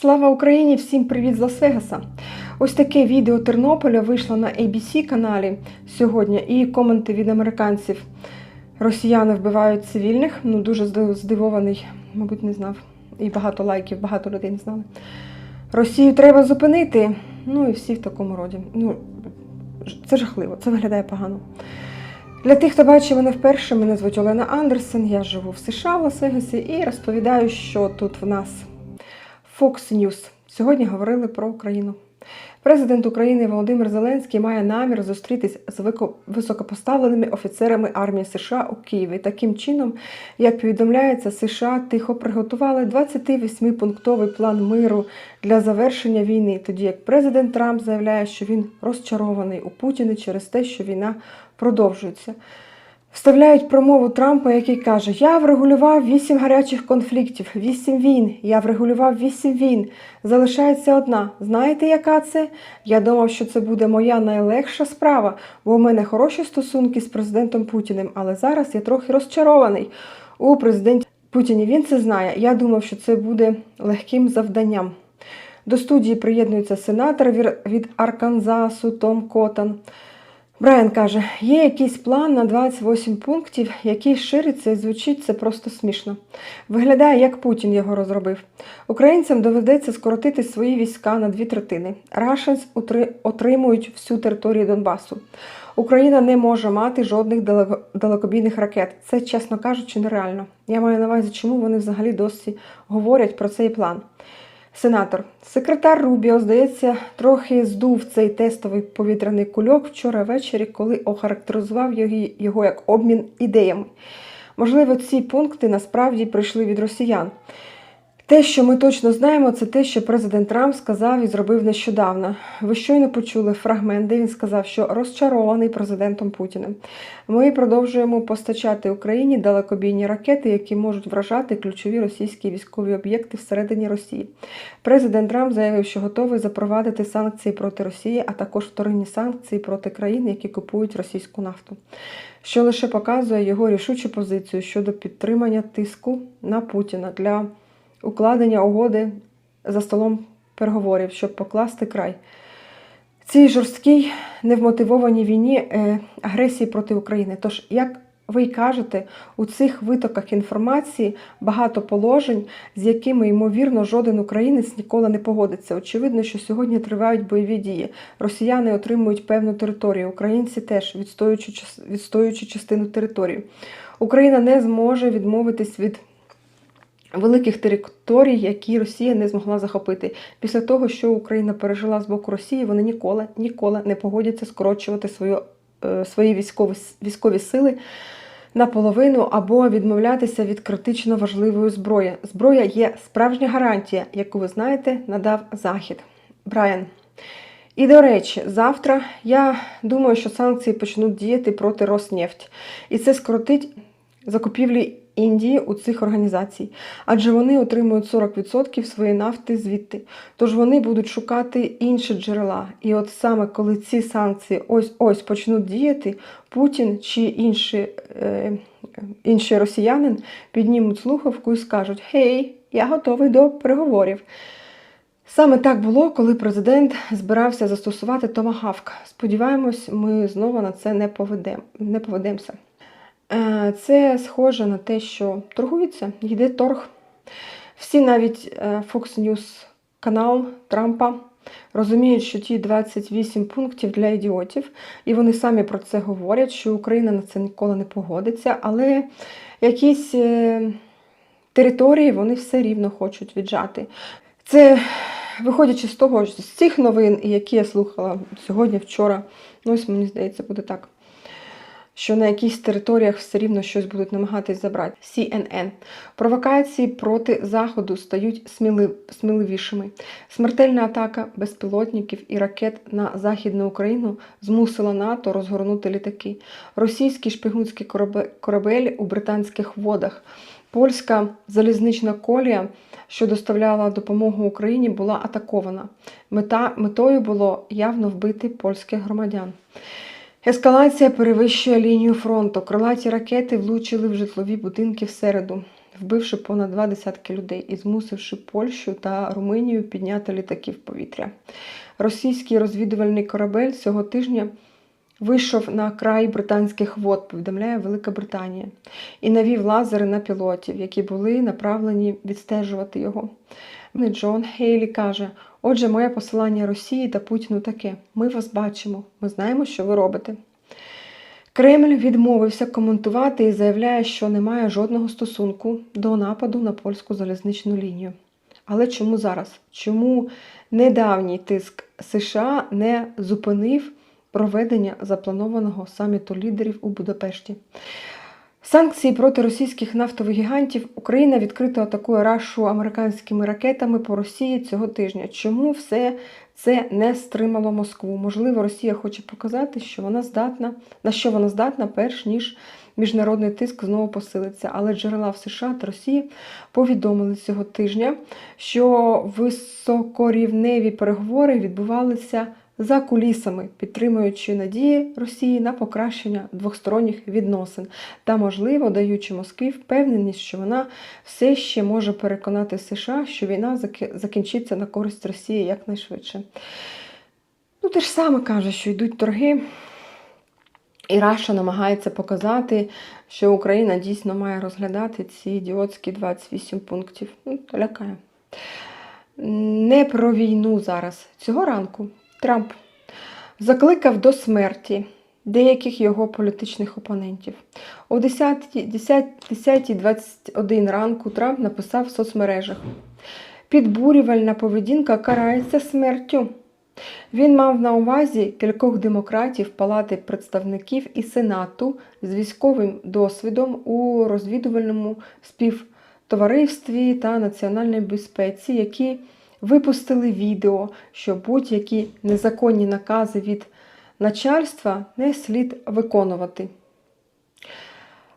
Слава Україні! Всім привіт з Лас-Вегаса! Ось таке відео Тернополя вийшло на ABC каналі сьогодні, і коменти від американців. Росіяни вбивають цивільних. Ну дуже здивований, мабуть, не знав. І багато лайків, багато людей не знали. Росію треба зупинити. Ну і всі в такому роді. Ну, це жахливо, це виглядає погано. Для тих, хто бачить мене вперше, мене звуть Олена Андерсен. Я живу в США в Лас-Вегасі і розповідаю, що тут в нас. Fox News. Сьогодні говорили про Україну. Президент України Володимир Зеленський має намір зустрітись з високопоставленими офіцерами армії США у Києві. Таким чином, як повідомляється, США тихо приготували 28-пунктовий план миру для завершення війни, тоді як президент Трамп заявляє, що він розчарований у Путіні через те, що війна продовжується. Вставляють промову Трампа, який каже: Я врегулював вісім гарячих конфліктів, вісім війн. Я врегулював вісім війн. Залишається одна. Знаєте, яка це? Я думав, що це буде моя найлегша справа, бо у мене хороші стосунки з президентом Путіним. Але зараз я трохи розчарований у президенті Путіні. Він це знає. Я думав, що це буде легким завданням. До студії приєднується сенатор від Арканзасу Том Котан. Брайан каже, є якийсь план на 28 пунктів, який шириться і звучить це просто смішно. Виглядає, як Путін його розробив. Українцям доведеться скоротити свої війська на дві третини. Рашенс отримують всю територію Донбасу. Україна не може мати жодних далекобійних ракет. Це, чесно кажучи, нереально. Я маю на увазі, чому вони взагалі досі говорять про цей план. Сенатор, секретар Рубіо, здається, трохи здув цей тестовий повітряний кульок вчора ввечері, коли охарактеризував його, як обмін ідеями. Можливо, ці пункти насправді прийшли від росіян. Те, що ми точно знаємо, це те, що президент Трамп сказав і зробив нещодавно. Ви щойно почули фрагмент, де він сказав, що розчарований президентом Путіним. Ми продовжуємо постачати Україні далекобійні ракети, які можуть вражати ключові російські військові об'єкти всередині Росії. Президент Трамп заявив, що готовий запровадити санкції проти Росії, а також вторинні санкції проти країн, які купують російську нафту, що лише показує його рішучу позицію щодо підтримання тиску на Путіна для укладення угоди за столом переговорів, щоб покласти край цій жорсткій невмотивованій війні е, агресії проти України. Тож, як ви й кажете, у цих витоках інформації багато положень, з якими, ймовірно, жоден українець ніколи не погодиться. Очевидно, що сьогодні тривають бойові дії. Росіяни отримують певну територію, українці теж відстоюючи, відстоюючи частину території. Україна не зможе відмовитись від великих територій, які Росія не змогла захопити. Після того, що Україна пережила з боку Росії, вони ніколи, ніколи не погодяться скорочувати свою, е, свої військові, військові сили наполовину або відмовлятися від критично важливої зброї. Зброя є справжня гарантія, яку ви знаєте, надав Захід. Брайан. І до речі, завтра я думаю, що санкції почнуть діяти проти Роснефть. І це скоротить закупівлі Індії у цих організацій, адже вони отримують 40% своєї нафти звідти. Тож вони будуть шукати інші джерела. І от саме коли ці санкції ось ось почнуть діяти, Путін чи інші, е, інший росіянин піднімуть слухавку і скажуть: Гей, я готовий до переговорів. Саме так було, коли президент збирався застосувати томагавк. Сподіваємось, ми знову на це не поведем, не поведемося. Е, Це схоже на те, що торгується, йде торг. Всі навіть е, Fox News канал Трампа розуміють, що ті 28 пунктів для ідіотів, і вони самі про це говорять, що Україна на це ніколи не погодиться, але якісь е, території вони все рівно хочуть віджати. Це виходячи з того, з цих новин, які я слухала сьогодні, вчора, ну ось мені здається, буде так. Що на якихось територіях все рівно щось будуть намагатись забрати. CNN. Провокації проти Заходу стають смілив... сміливішими. Смертельна атака безпілотників і ракет на Західну Україну змусила НАТО розгорнути літаки. Російський шпигунський корабе- корабель у британських водах. Польська залізнична колія, що доставляла допомогу Україні, була атакована. Мета, метою було явно вбити польських громадян. Ескалація перевищує лінію фронту. Крилаті ракети влучили в житлові будинки в середу. вбивши понад два десятки людей і змусивши Польщу та Румунію підняти літаки в повітря. Російський розвідувальний корабель цього тижня вийшов на край британських вод, повідомляє Велика Британія, і навів лазери на пілотів, які були направлені відстежувати його. Джон Хейлі каже: Отже, моє посилання Росії та Путіну таке: ми вас бачимо, ми знаємо, що ви робите. Кремль відмовився коментувати і заявляє, що не має жодного стосунку до нападу на польську залізничну лінію. Але чому зараз? Чому недавній тиск США не зупинив проведення запланованого саміту лідерів у Будапешті? Санкції проти російських нафтових гігантів Україна відкрито атакує Рашу американськими ракетами по Росії цього тижня. Чому все це не стримало Москву? Можливо, Росія хоче показати, що вона здатна, на що вона здатна, перш ніж міжнародний тиск знову посилиться. Але джерела в США та Росії повідомили цього тижня, що високорівневі переговори відбувалися за кулісами, підтримуючи надії Росії на покращення двосторонніх відносин та, можливо, даючи Москві впевненість, що вона все ще може переконати США, що війна закінчиться на користь Росії якнайшвидше. Ну, те ж саме каже, що йдуть торги. І Раша намагається показати, що Україна дійсно має розглядати ці ідіотські 28 пунктів. Ну, лякає. Не про війну зараз. Цього ранку Трамп закликав до смерті деяких його політичних опонентів. О 10.21 ранку Трамп написав в соцмережах: Підбурювальна поведінка карається смертю. Він мав на увазі кількох демократів Палати представників і Сенату з військовим досвідом у розвідувальному співтоваристві та національній безпеці, які випустили відео, що будь-які незаконні накази від начальства не слід виконувати.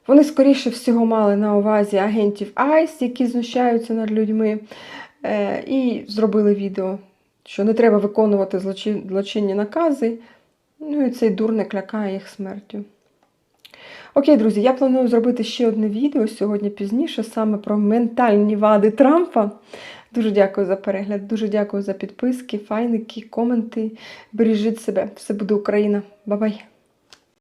Вони, скоріше всього, мали на увазі агентів ICE, які знущаються над людьми, е, і зробили відео, що не треба виконувати злочинні накази. Ну і цей дурник лякає їх смертю. Окей, друзі, я планую зробити ще одне відео сьогодні пізніше, саме про ментальні вади Трампа. Дуже дякую за перегляд, дуже дякую за підписки, файники, коменти. Бережіть себе. Все буде Україна. Бабай!